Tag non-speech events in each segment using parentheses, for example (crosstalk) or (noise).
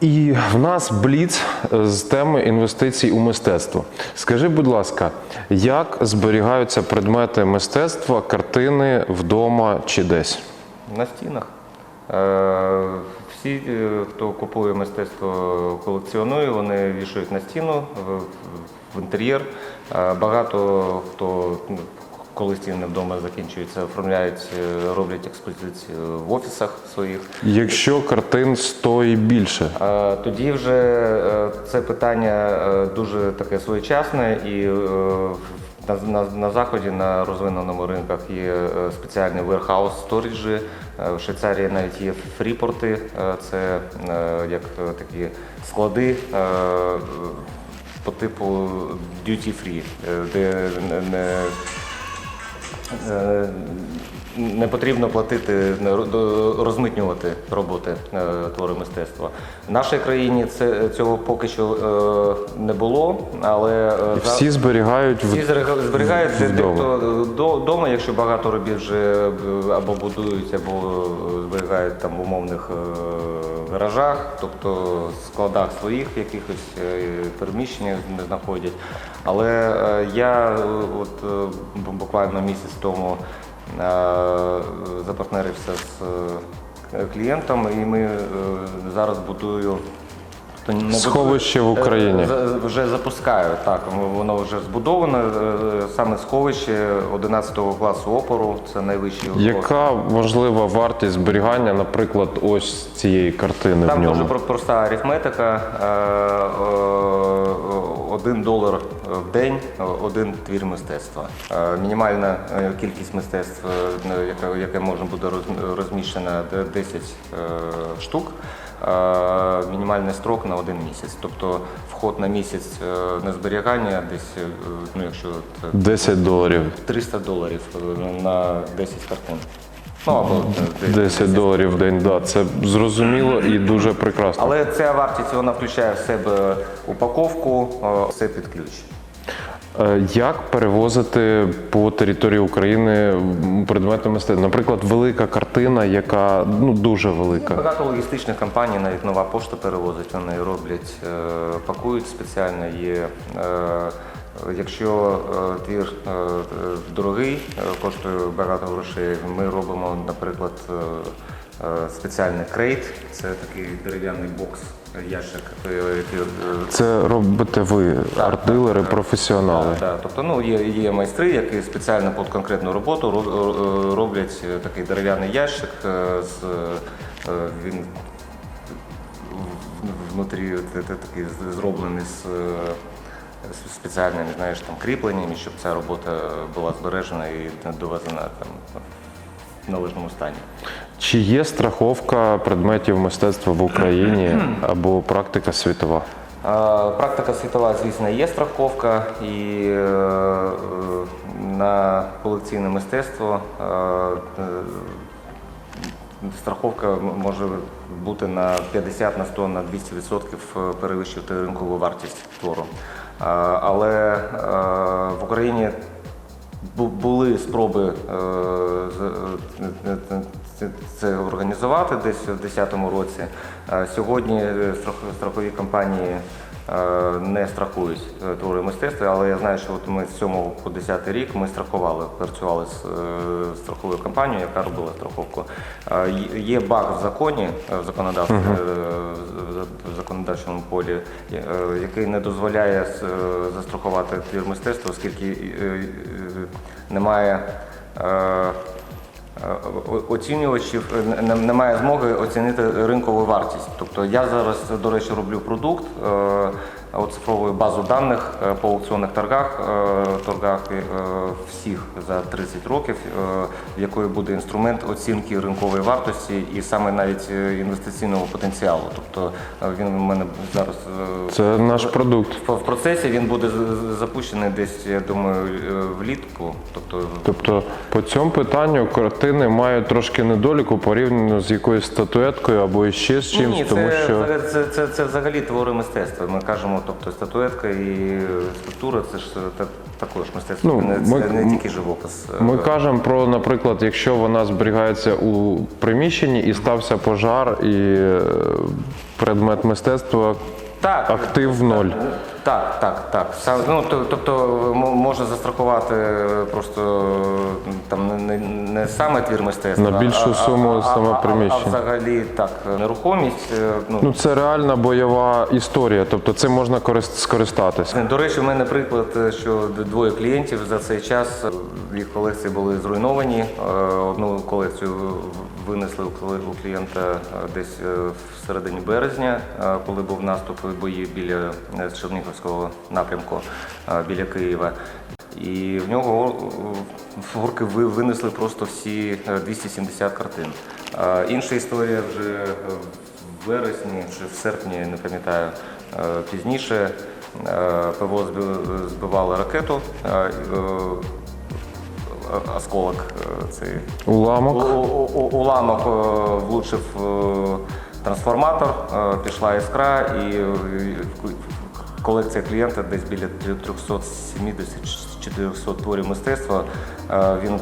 І в нас бліц з теми інвестицій у мистецтво. Скажи, будь ласка, як зберігаються предмети мистецтва, картини вдома чи десь? На стінах. Е, Всі, е, хто купує мистецтво, колекціонує, вони вішають на стіну в, інтер'єр. Е, Багато хто ну, коли стіни вдома закінчуються, оформляють, е, роблять експозиції в офісах своїх. Якщо картин 100 і більше, Тоді вже е, це питання е, дуже таке своєчасне і на, на, на заході на розвиненому ринках є спеціальні warehouse сторіджі. В Швейцарії навіть є фріпорти, це як такі склади. По типу duty free, де не- не Е, потрібно платити, не ро- до- розмитнювати роботи е, твори мистецтва. В нашій країні це, цього поки що е, не було, але за- всі зберігають всі в зберігають де- вдома. до- вдома, якщо багато робіт вже або будують, або зберігають там в умовних гаражах, тобто складах своїх якихось е, не знаходять. Але е, я е, от буквально місяць тому запартнерився з клієнтом, і ми зараз будую. То не Сховище в Україні. Е, Вже запускаю, так, воно вже збудоване. е, Саме сховище 11 класу опору, це найвищий. Яка можлива вартість зберігання, наприклад, ось цієї картини Там дуже ньому? про- проста арифметика. Е, е, Один долар в день, один твір мистецтва. Мінімальна кількість мистецтв, яке, можна буде розміщена, 10 е, штук. Е, Мінімальний строк на один місяць. Тобто вход на місяць е, на зберігання десь, е, ну якщо от, 10 доларів. 300 доларів на 10 картин. Ну або е, 10 доларів в день, да, це зрозуміло і дуже прекрасно. Але ця вартість вона включає в себе упаковку, все під ключ. Е, Як перевозити по території України предмети мистецтва? Наприклад, велика картина, яка ну дуже велика. Багато логістичних компаній, навіть нова пошта перевозить, вони роблять, е, пакують спеціально. Є, е, якщо твір дорогий, коштує багато грошей, ми робимо, наприклад, спеціальний крейт, це такий дерев'яний бокс, ящик, е, який е, Це робите ви, артилери, професіонали. Так, так. Тобто ну, є, є майстри, які спеціально під конкретну роботу е, роблять е, такий дерев'яний ящик е, з е, він внутрі такий зроблений е, з спеціальними знаєш, там, кріпленнями, щоб ця робота була збережена і довезена там, в належному стані. Чи є страховка предметів мистецтва в Україні (clears throat) або практика світова? Практика світова, звісно, є страховка, і е, на колекційне мистецтво е, е, страховка може бути на 50, на 100, на 200% перевищувати ринкову вартість твору. Але в Україні Були спроби це- організувати десь в 2010 році. Сьогодні е, страхові компанії е, не страхують е, твори мистецтва, але я знаю, що от ми з 7 по 10 рік ми страхували, працювали з страховою компанією, яка робила страховку. Є- баг в законі, в законодавстві, в- в законодавчому полі, який не дозволяє застрахувати твір мистецтва, оскільки немає. Е, е, Оцінювачів е, не- немає змоги оцінити ринкову вартість. Тобто я зараз, до речі, роблю продукт, оцифровую базу даних е, по аукціонних торгах, е, торгах е, всіх за 30 років, в якої буде інструмент оцінки ринкової вартості і саме навіть інвестиційного потенціалу. Тобто він у мене зараз Це наш продукт. в в процесі він буде запущений десь, я думаю, влітку. Тобто Тобто по цьому питанню картини мають трошки недоліку порівняно з якоюсь статуеткою або ще з чимось, Ні, тому це, що це, це, це, це взагалі твори мистецтва. Ми кажемо, тобто статуетка і скульптура це ж та- також мистецтво. Ну, не, ми- це не тільки живопис. ми Е, кажемо про, наприклад, якщо вона зберігається у приміщенні і стався пожар, і е, предмет мистецтва Так, актив ноль. Так, так, так. Сам- ну, тобто можна застрахувати просто е, там не, не, саме твір мистецтва, На більшу суму а, а, саме а, приміщення. А, взагалі так, нерухомість. е, Ну, Ну це реальна бойова історія, тобто цим можна корис- скористатися. До речі, у мене приклад, е, що двоє клієнтів за цей час е, їх колекції були зруйновані. Е, Одну колекцію в- винесли у клієнта е, десь е, в середині березня, е, коли був наступ бої біля Чернігівського напрямку біля Києва. І в нього горки винесли просто всі е, 270 картин. Інша історія вже в вересні чи в серпні, не пам'ятаю, пізніше ПВО збив- збивало ракету. Е, Осколок е, цей Уламок. у- у- уламок е, влучив трансформатор, пішла іскра і колекція клієнта десь біля 370-400 творів мистецтва. Він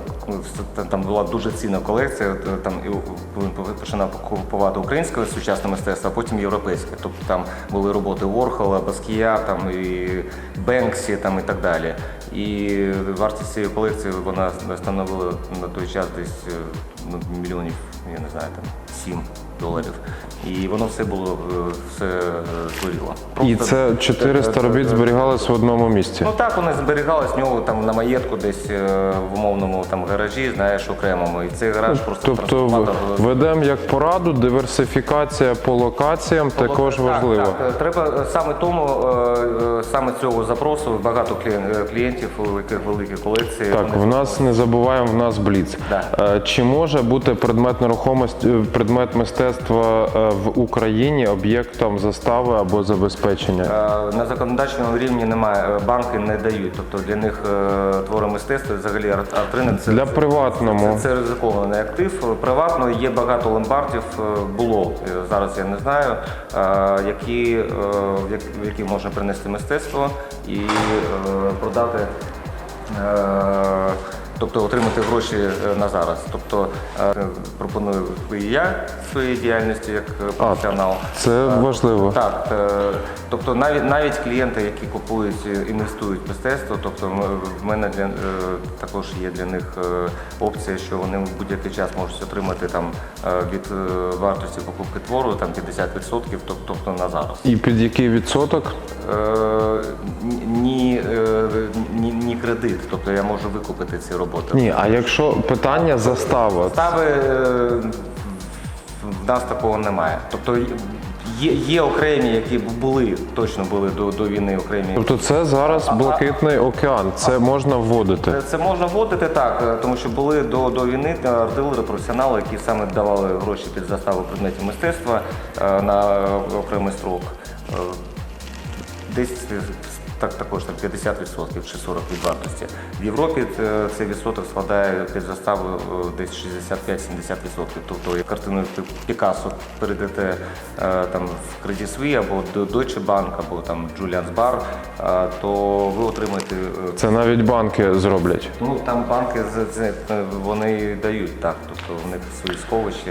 там- була дуже цінна колекція. Там і він починав купувати українське сучасне мистецтво, а потім європейське. Тобто там були роботи Ворхола, Баскія, там і Бенксі, там і так далі. І вартість цієї колекції вона становила на той час десь е, ну, мільйонів, я не знаю, там 7 доларів. І воно все було е, все е, І це 400 робіт зберігались в одному місці. Ну так, вони зберігались в нього там на маєтку, десь е, в умовному там гаражі, знаєш, окремому. І цей гараж просто Тобто е, ведемо як пораду, диверсифікація по локаціям також Так, важлива. Так, е, треба саме тому, е, е, саме цього запросу багато е, клієнтів, у яких великі колекції. Так, в нас не забуваємо, в нас бліц. Да. Е, Чи може бути предмет нерухомості, е, предмет мистецтва е, в Україні об'єктом застави або забезпечення? Е, На законодавчому рівні немає, е, банки не дають. Тобто для них е, твори мистецтва, взагалі арт- це Для приватному. Це, це ризикований актив. Приватно є багато ломбардів, було зараз. Я не знаю, які в які можна принести мистецтво і продати. Тобто отримати гроші е, на зараз. Тобто е, пропоную і я своєї діяльності як е, професіонал. Це важливо. Так, тобто навіть навіть клієнти, які купують, інвестують в мистецтво, тобто в мене для також є для них опція, що вони в будь-який час можуть отримати там від вартості покупки твору там 50%, тобто на зараз. І під який відсоток? Е, Ні, ні, ні кредит, тобто я можу викупити ці роботи. Ні, а якщо питання застава, Стави е, в нас такого немає. Тобто є, є окремі, які були, точно були до, до війни окремі. тобто це зараз блакитний океан, це можна вводити. Це- Це можна вводити так, е, тому що були до, до війни е, артилери, професіонали, які саме давали гроші під заставу предметів мистецтва на окремий строк. Десь так також там 50% чи 40% від вартості. В Європі е, цей відсоток складає під заставу е, десь 65-70%. Тобто, як картину Пікассо передаєте е, там в Credit Suisse або до Deutsche Bank, або там Julian's Bar, то ви отримаєте Це навіть банки зроблять. Ну там банки вони дають так, тобто в них свої сховища.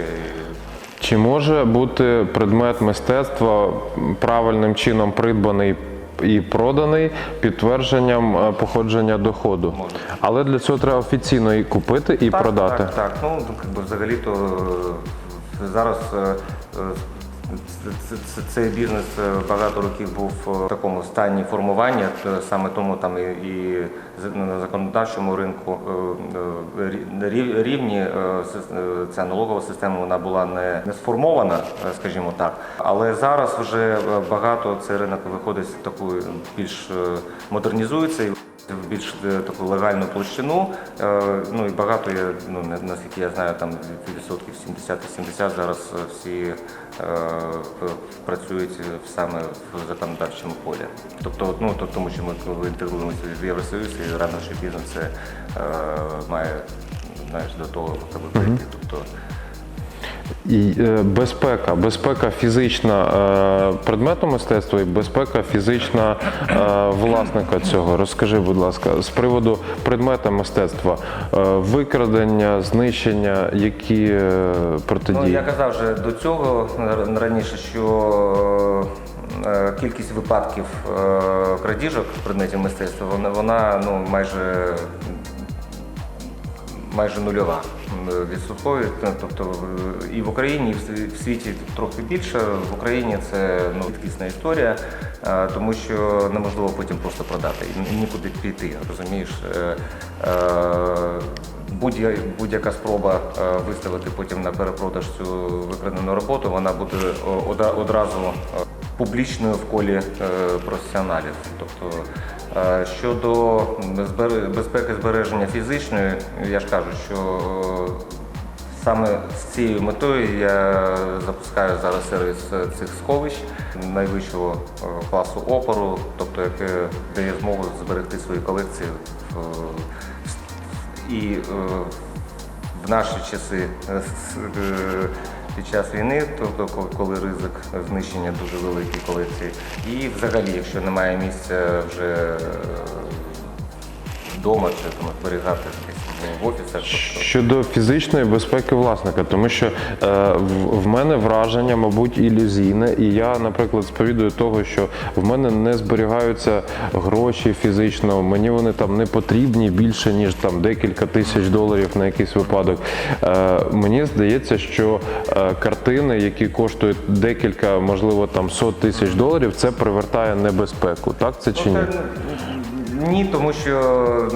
Чи може бути предмет мистецтва правильним чином придбаний і проданий підтвердженням е, походження доходу? Але для цього треба офіційно і купити і Так, продати. Так, так. Ну взагалі-то е, зараз е, е, ц- ц- цей бізнес е, багато років був в такому стані формування, е, саме тому там і, на законодавчому ринку е, рівні ця налогова система вона була не, сформована, скажімо так. Але зараз вже багато цей ринок виходить в таку більш модернізується. в більш таку легальну площину. Ну і багато є, ну наскільки я знаю, там відсотків 70-80 зараз всі працюють саме в законодавчому полі. Тобто, ну тому що ми коли інтегруємося в Євросоюз і рано чи пізно це е, має знаєш, до того аби прийти. Тобто І е, безпека, безпека фізична е, предмету мистецтва і безпека фізична е, власника цього. Розкажи, будь ласка, з приводу предмета мистецтва, викрадення, знищення, які е, Ну, я казав вже до цього раніше, що кількість випадків крадіжок предметів мистецтва вона ну, майже, майже нульова відсоткові. Тобто е, і в Україні, і в світі трохи більше. В Україні це ну, рідкісна історія, е, тому що неможливо потім просто продати і нікуди піти. Розумієш? Е, Будь-я- Будь-яка спроба виставити потім на перепродаж цю викрадену роботу, вона буде одразу публічною в колі е, професіоналів. Тобто е, щодо безпеки збереження фізичної, я ж кажу, що е, Саме з цією метою я запускаю зараз сервіс цих сховищ найвищого класу опору, тобто яке дає змогу зберегти свої колекції і в наші часи під час війни, тобто коли ризик знищення дуже великий колекції, і взагалі, якщо немає місця вже е, вдома чи там зберігати в офісах. Щодо фізичної безпеки власника, тому що е, в, мене враження, мабуть, ілюзійне, і я, наприклад, сповідую того, що в мене не зберігаються гроші фізично, мені вони там не потрібні більше ніж там декілька тисяч доларів на якийсь випадок. Е, мені здається, що е, картини, які коштують декілька, можливо, там сот тисяч доларів, це привертає небезпеку. Так це чи ні? Ні, тому що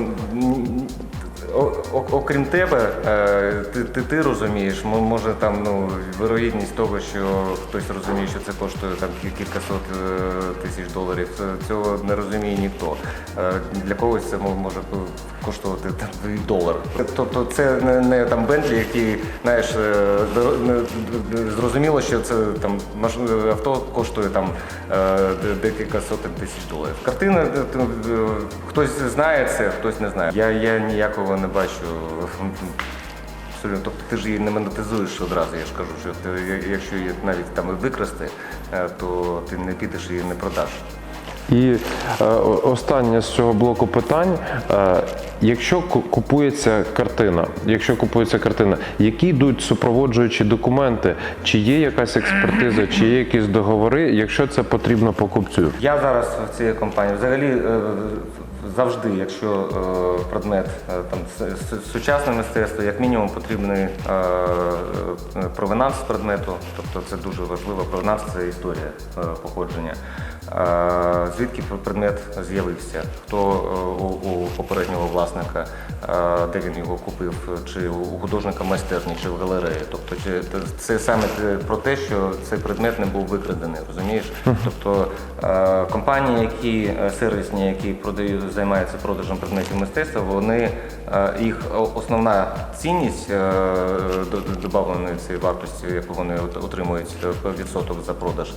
окрім тебе, е, ти, ти, ти розумієш, може там ну, вирогідність того, що хтось розуміє, що це коштує там кіль- кількасот е, тисяч доларів, цього не розуміє ніхто. Е, Для когось це може коштувати там, долар. Тобто це не, не там Бентлі, який, знаєш, зрозуміло, що це там авто коштує там декілька сотень тисяч доларів. Картина хтось знає це, хтось не знає. Я, я ніякого не бачу. Абсолютно, тобто ти ж її не монетизуєш одразу, я ж кажу, що ти, якщо її навіть там і викрасти, е, то ти не підеш і не продаш. І е, останнє з цього блоку питань. Е, якщо купується картина, якщо купується картина, які йдуть супроводжуючі документи, чи є якась експертиза, чи є якісь договори, якщо це потрібно покупцю? Я зараз в цій компанії взагалі е, завжди, якщо е, предмет е, там сучасне мистецтво, як мінімум потрібний е, провинанс предмету, тобто це дуже важливо. Провинанс це історія походження. Звідки предмет з'явився? Хто е, у, попереднього власника, де він його купив, чи у художника майстерні, чи в галереї. Тобто, це саме про те, що цей предмет не був викрадений, розумієш? Тобто компанії, які е, сервісні, які продають, займаються продажем предметів мистецтва, вони е, їх основна цінність до- до- добавленої цієї вартості, яку вони отримують відсоток за продаж,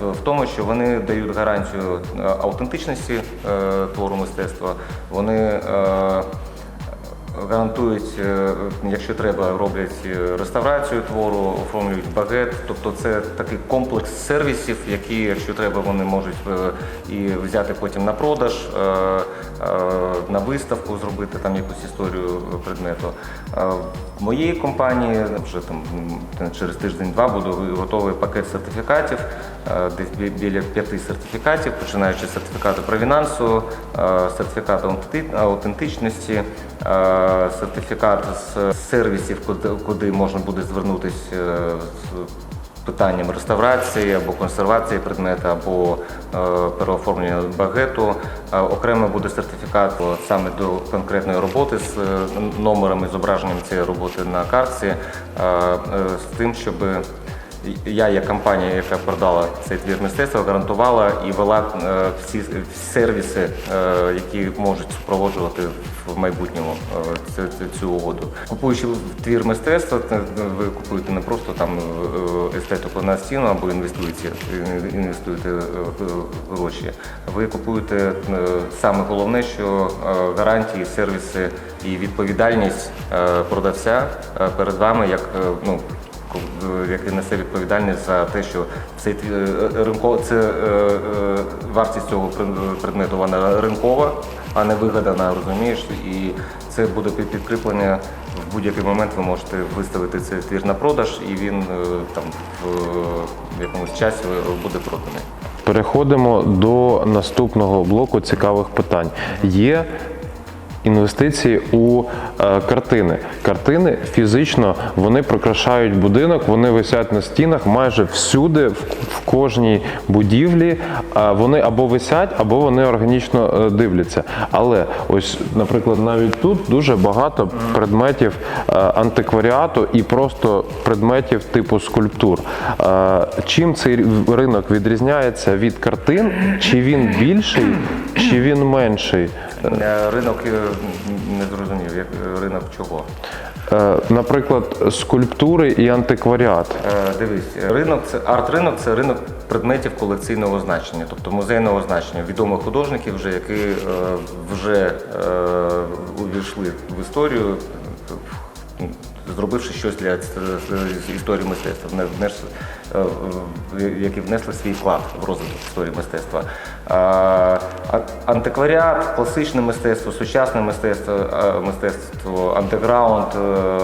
в тому, що вони дають гарантію е, аутентичності е, твору мистецтва. Вони е, гарантують, якщо треба, роблять реставрацію твору, оформлюють багет. Тобто це такий комплекс сервісів, які, якщо треба, вони можуть і взяти потім на продаж, на виставку зробити там якусь історію предмету. Моїй компанії вже там через тиждень-два буде готовий пакет сертифікатів, е, десь біля п'яти сертифікатів, починаючи з сертифікату провінансу, е, сертифікату аутентичності, е, сертифікат з сервісів, куди, можна буде звернутися питанням реставрації або консервації предмета, або е, переоформлення багету. Е, окремо буде сертифікат саме до конкретної роботи з е, номером і зображенням цієї роботи на картці, з тим, щоб я, як компанія, яка продала цей твір мистецтва, гарантувала і вела е, всі сервіси, е, які можуть супроводжувати в майбутньому е, цю, угоду. Купуючи твір мистецтва, ви купуєте не просто там естетику на стіну або інвестуєте, інвестуєте гроші. Ви купуєте саме головне, що гарантії, сервіси і відповідальність продавця перед вами, як ну. Е, Який несе відповідальність за те, що цей тві- е, ринко, це е, е, вартість цього пред- предмету вона ринкова, а не вигадана, розумієш? І це буде підкріплення в будь-який момент. Ви можете виставити цей твір на продаж, і він е, там в якомусь часі буде проданий. Переходимо до наступного блоку цікавих питань. Є інвестиції у е, картини. Картини фізично вони прикрашають будинок, вони висять на стінах майже всюди, в, кожній будівлі. А вони або висять, або вони органічно е, дивляться. Але ось, наприклад, навіть тут дуже багато предметів е, антикваріату і просто предметів типу скульптур. Е, Чим цей ринок відрізняється від картин? Чи він більший, чи він менший? Е, Ринок е, не зрозумів, як е, ринок чого. Е, Наприклад, скульптури і антикваріат. Е, Дивись, ринок це арт-ринок це ринок предметів колекційного значення, тобто музейного значення відомих художників, вже які вже увійшли в історію, зробивши щось для історії мистецтва, вне- внесли, е, які внесли свій вклад в розвиток історії мистецтва. Антикваріат, класичне мистецтво, сучасне мистецтво, е, мистецтво, андеграунд, е,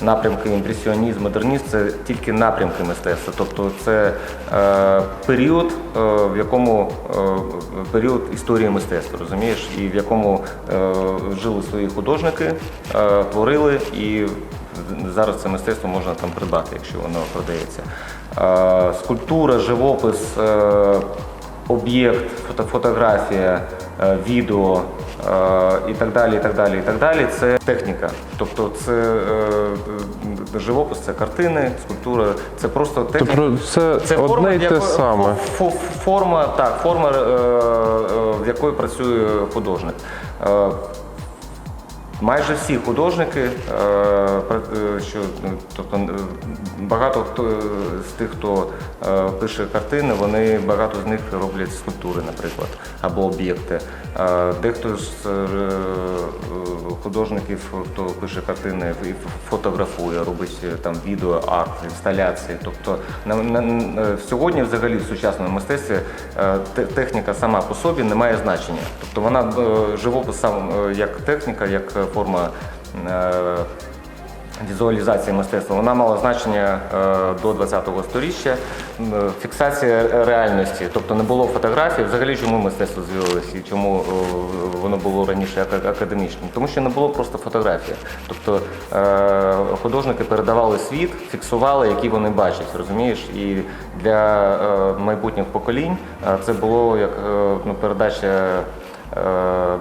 напрямки імпресіонізм, модернізм це тільки напрямки мистецтва. Тобто це е, період, е, в якому е, період історії мистецтва, розумієш, і в якому е, жили свої художники, е, творили і зараз це мистецтво можна там придбати, якщо воно продається. Е, Скульптура, живопис, е, об'єкт, фото- фотографія, е, відео і так далі, і так далі, і так далі. Це техніка. Тобто це живопис, це картини, скульптура, це просто техніка. Тобто це, Це одне форма, в те якої- саме. фо- фо- Форма, так, форма, в якої працює художник. Майже всі художники, е, е, що ну, тобто е, багато хто з тих, хто пише картини, вони багато з них роблять скульптури, наприклад, або об'єкти. Дехто з художників, хто пише картини, і фотографує, робить там відео, арт, інсталяції. Тобто на, на, сьогодні, взагалі, в сучасному мистецтві техніка сама по собі не має значення. Тобто вона живопис сам як техніка, як форма. е, Візуалізації мистецтва вона мала значення е, до 20-го сторіччя. Фіксація реальності, тобто не було фотографій. Взагалі, чому мистецтво з'явилося і чому е, воно було раніше ака- академічним? Тому що не було просто фотографії. Тобто художники передавали світ, фіксували, який вони бачать, розумієш? І для майбутніх поколінь це було як ну, передача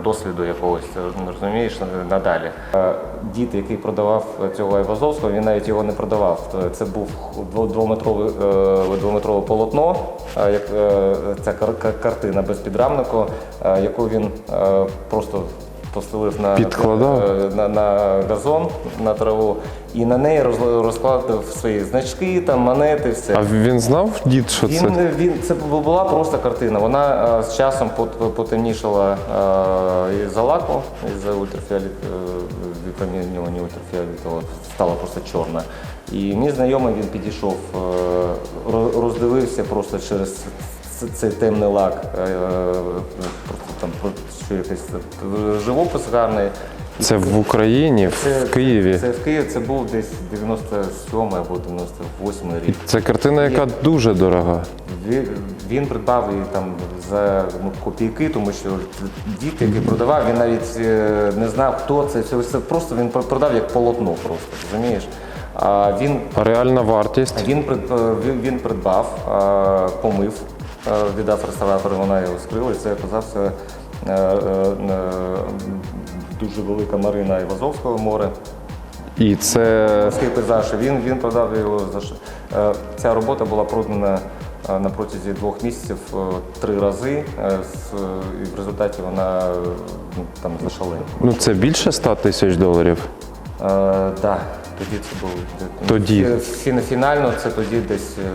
досвіду якогось, е, розумієш, надалі. Е, Дід, який продавав цього Айвазовського, він навіть його не продавав. Е, Це був двометрове, е, двометрове полотно, е, як е, ця кар- кар- картина без підрамнику, е, яку він е, просто постелив на, Підкладав? е, на, на газон, на траву, і на неї роз- розкладав свої значки, там, монети, все. А він знав дід, що це? Він, він, це була просто картина. Вона е, з часом пот- потемнішала е, із-за лаку, із-за ультрафіолет, е, випромінювання ультрафіолетового, стала просто чорна. І мій знайомий він підійшов, е, роздивився просто через цей темний лак, е, е, там що якийсь живопис гарний. Це в Україні, це- в Києві. Це в Києві це був десь 97 або 98 рік. Це картина, яка дуже дорога. Він, він придбав її там за ну, копійки, тому що дід, який продавав, він навіть е, не знав, хто це. Це, це просто він продав як полотно, просто розумієш. А він реальна вартість. він, е, він, він придбав, е, помив, віддав реставратору, вона його скрила, і це оказався дуже велика Марина Івазовського море. І це Морський пейзаж. Він, він продав його за е, Ця робота була продана е, на протязі двох місяців е, три рази. е, І в результаті вона е, ну, там зашалила. ну це більше 100 тисяч доларів. Так, да, тоді це було. Тоді. Фі- фі- Фінально це тоді десь е,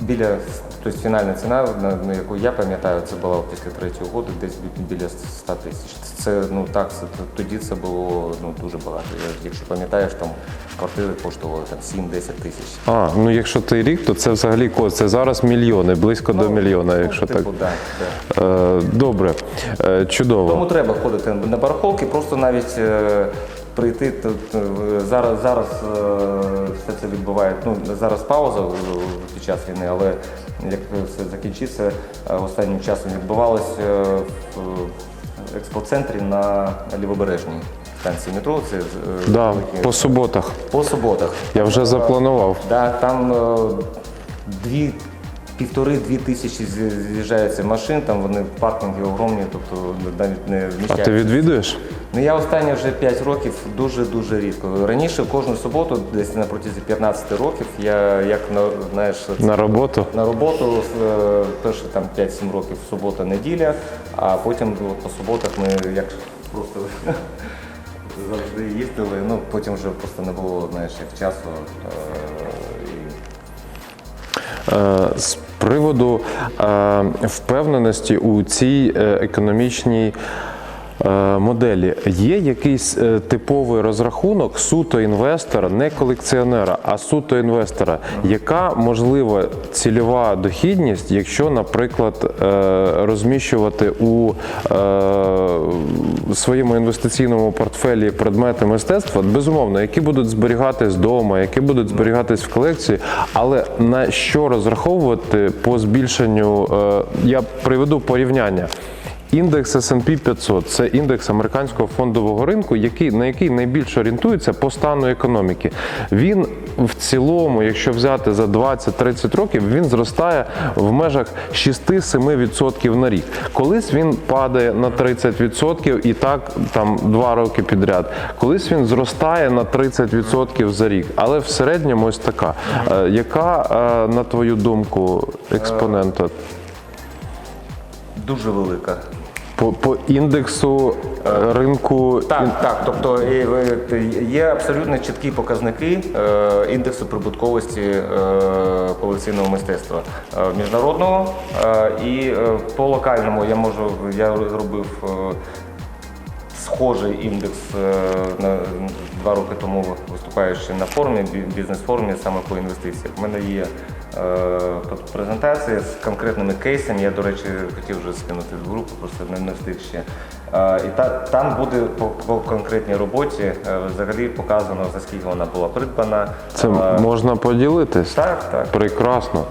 біля, тобто фінальна ціна, на, на яку я пам'ятаю, це була після третього року, десь біля 100 тисяч. Це ну так, це тоді це було ну дуже багато. Якщо пам'ятаєш, там квартири коштували там 7-10 тисяч. А, ну якщо той рік, то це взагалі кост. Це зараз мільйони, близько до мільйона, якщо так. типу, да, да. Е, добре, Е, чудово. Тому треба ходити на барахолки, просто навіть е, прийти тут е, зараз. Зараз е, все це відбуває. Ну зараз пауза під час війни, але як все закінчиться, е, останнім часом відбувалося в експоцентрі на лівобережній станції метро. Це Да, великі- по суботах. по суботах. Я вже запланував. Да, там дві, півтори-дві тисячі з'ї- з'їжджаються машин, там вони паркінги огромні, тобто навіть не А ти відвідуєш? Ну я останні вже 5 років дуже-дуже рідко. Раніше кожну суботу, десь на протязі 15 років, я як на знаєш, На роботу? на роботу е, перші там 5-7 років субота, неділя, а потім от, по суботах ми як просто (laughs) завжди їздили. Ну потім вже просто не було знаєш, як часу. Е, Е, З приводу е, впевненості у цій е, економічній моделі є якийсь е, типовий розрахунок суто інвестора, не колекціонера, а суто інвестора, яка можлива цільова дохідність, якщо, наприклад, е, розміщувати у е, своєму інвестиційному портфелі предмети мистецтва, безумовно, які будуть зберігатись вдома, які будуть зберігатись в колекції, але на що розраховувати по збільшенню? е, Я приведу порівняння. Індекс S&P 500 – це індекс американського фондового ринку, який, на який найбільше орієнтується по стану економіки. Він в цілому, якщо взяти за 20-30 років, він зростає в межах 6-7% на рік. Колись він падає на 30% і так там два роки підряд. Колись він зростає на 30% за рік. Але в середньому ось така. Е, Яка, е, на твою думку, експонента? Дуже велика. По, по індексу е, ринку Так, так. Тобто є абсолютно чіткі показники е, індексу прибутковості е, колекційного мистецтва е, міжнародного е, і е, по локальному я можу я зробив. е, Схожий індекс е, на два роки тому виступаючи на форумі, бізнес-форумі саме по інвестиціях. У мене є е, тут презентація з конкретними кейсами. Я, до речі, хотів вже скинути в групу, просто не, встиг ще. Е, і та, там буде по, по конкретній роботі е, взагалі показано, за скільки вона була придбана. це можна поділитись. так, так. Прекрасно.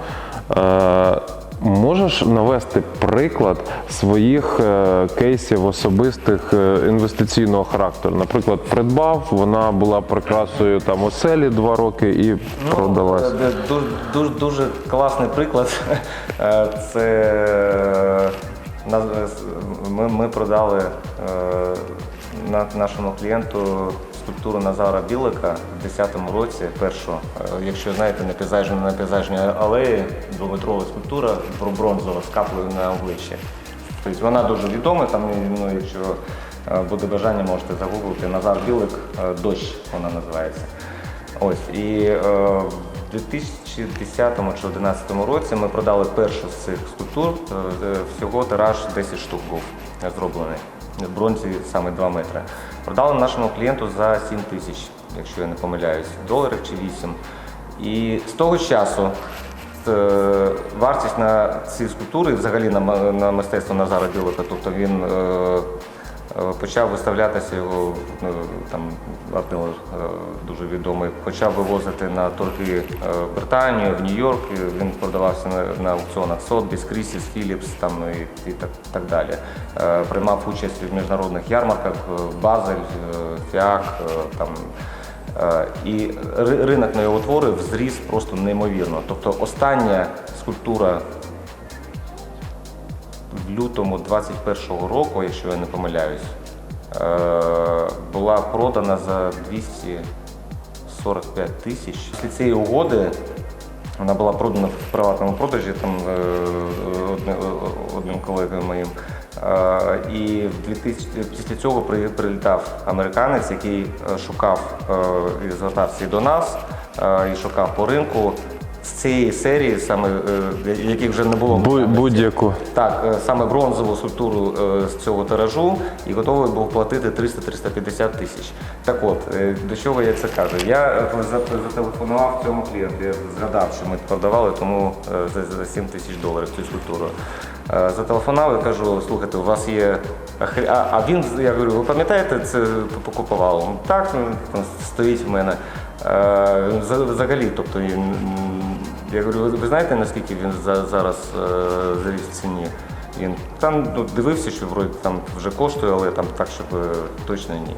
Можеш навести приклад своїх е, кейсів особистих е, інвестиційного характеру? Наприклад, придбав, вона була прикрасою там оселі два роки і продалась. Е, Дуже, дуже, дуже класний приклад. (laughs) Це ми, ми продали на- нашому клієнту скульптуру Назара Білика в 2010 році. Першу, Е, якщо знаєте, на пейзажній, на пейзажній алеї двометрова скульптура бро- бронзова з каплею на обличчі. Тобто вона дуже відома, там, ну, якщо е, буде бажання, можете загуглити Назар Білик, е, дощ вона називається. Ось і в 2010 чи 2011 році ми продали першу з цих скульптур. Всього тираж 10 штук був зроблений. Бронзі саме 2 метри. Продали нашому клієнту за 7 тисяч, якщо я не помиляюсь, доларів чи 8. І з того часу е, вартість на ці скульптури, взагалі на, мистецтво Назара Білика, тобто він е, почав виставлятися його е, там Артилер дуже відомий, почав вивозити на торги е, в Британію, в Нью-Йорк. Він продавався на, на аукціонах Сотбіс, Крісіс, Філіпс там і, і так, так далі. Е, Приймав участь в міжнародних ярмарках, е, Базель, е, Фіак, е, там. Е, І ринок на його твори зріс просто неймовірно. Тобто остання скульптура в лютому 21-го року, якщо я не помиляюсь, е, була продана за 200 45 тисяч. Після цієї угоди вона була продана в приватному продажі там е, одним колегою моїм. Е, І в 2000, після цього прилітав американець, який е, шукав е, і звертався до нас, е, і шукав по ринку з цієї серії, саме е, яких вже не було. Бу- будь-яку. Так, е, саме бронзову скульптуру е, з цього тиражу і готовий був платити 300-350 тисяч. Так от, е, до чого я це кажу? Я е, за- зателефонував цьому клієнту, я згадав, що ми продавали тому е, за, за 7 тисяч доларів цю скульптуру. Е, Зателефонував і кажу, слухайте, у вас є. охр- А, а він, я говорю, ви пам'ятаєте, це покупував? «Ну, Так, він там стоїть в мене. Е, за- Взагалі, тобто він, я говорю, ви, ви знаєте, наскільки він за, зараз е, заріс в ціні? Він там ну, дивився, що вроді там вже коштує, але там так, щоб е, точно ні.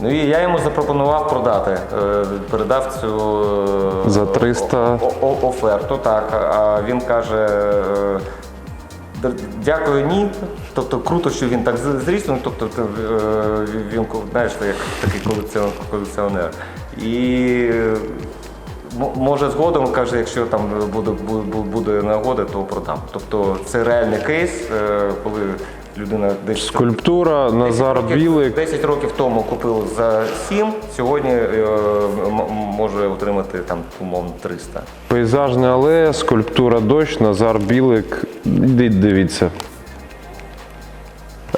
Ну і я йому запропонував продати. Е, передав цю е, За 300. о- о- оферту, так. А він каже. е, Дякую, ні. Тобто круто, що він так зріс, ну, тобто е, він знаєш, як такий колекціонер. І Може згодом каже, якщо там буде, буде, буде нагода, то продам. Тобто це реальний кейс, е, коли людина десь Скульптура, Назар років- Білик. 10 років тому купив за 7, сьогодні е, може отримати там умовно 300. Пейзажна алея, скульптура дощ, Назар Білик. Йдіть, дивіться.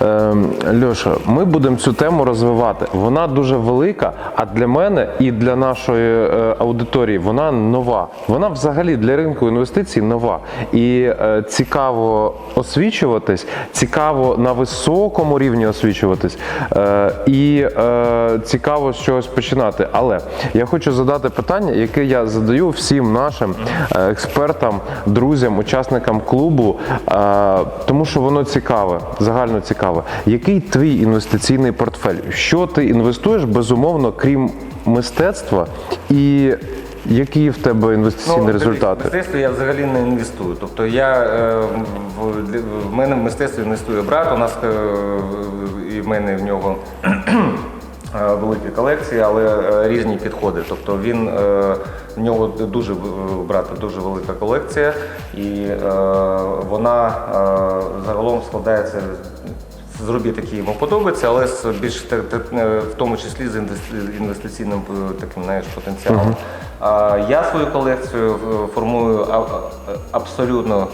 Ем, Льоша, ми будемо цю тему розвивати. Вона дуже велика, а для мене і для нашої е, аудиторії вона нова. Вона взагалі для ринку інвестицій нова. І е, цікаво освічуватись, цікаво на високому рівні освічуватись, е, і цікаво з чогось починати. Але я хочу задати питання, яке я задаю всім нашим експертам, друзям, учасникам клубу, тому що воно цікаве, загально цікаве. Який твій інвестиційний портфель? Що ти інвестуєш безумовно, крім мистецтва, і які в тебе інвестиційні Ну, результати? В мистецтво я взагалі не інвестую. Тобто я е, в, в мене в мистецтві інвестує брат. У нас е, і в мене в нього (clears throat) е, великі колекції, але е, різні підходи. Тобто він е, в нього дуже брата дуже велика колекція, і е, вона е, загалом складається. Зробіть, які йому подобаються, але з більш е, в тому числі з інвестиційним е, таким знаєш, потенціалом. А я свою колекцію е, формую абсолютно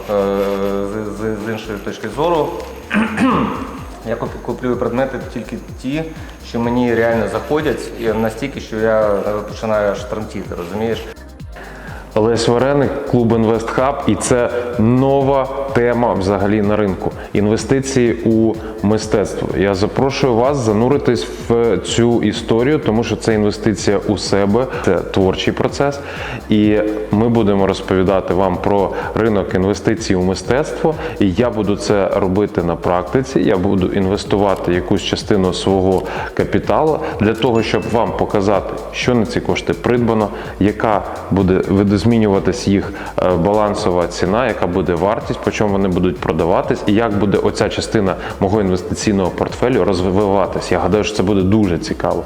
з, іншої точки зору. (clears throat) Я куп- куплюю предмети тільки ті, що мені реально заходять, і настільки, що я починаю аж тремтіти, розумієш? Лесь Вареник, клуб Інвестхаб, і це нова тема взагалі на ринку. Інвестиції у мистецтво. Я запрошую вас зануритись в цю історію, тому що це інвестиція у себе, це творчий процес. І ми будемо розповідати вам про ринок інвестицій у мистецтво. І я буду це робити на практиці. Я буду інвестувати якусь частину свого капіталу для того, щоб вам показати, що на ці кошти придбано, яка буде видозмінюватись їх е, балансова ціна, яка буде вартість, по чому вони будуть продаватись, і як буде оця частина мого інвестиційного портфелю розвиватись. Я гадаю, що це буде дуже цікаво.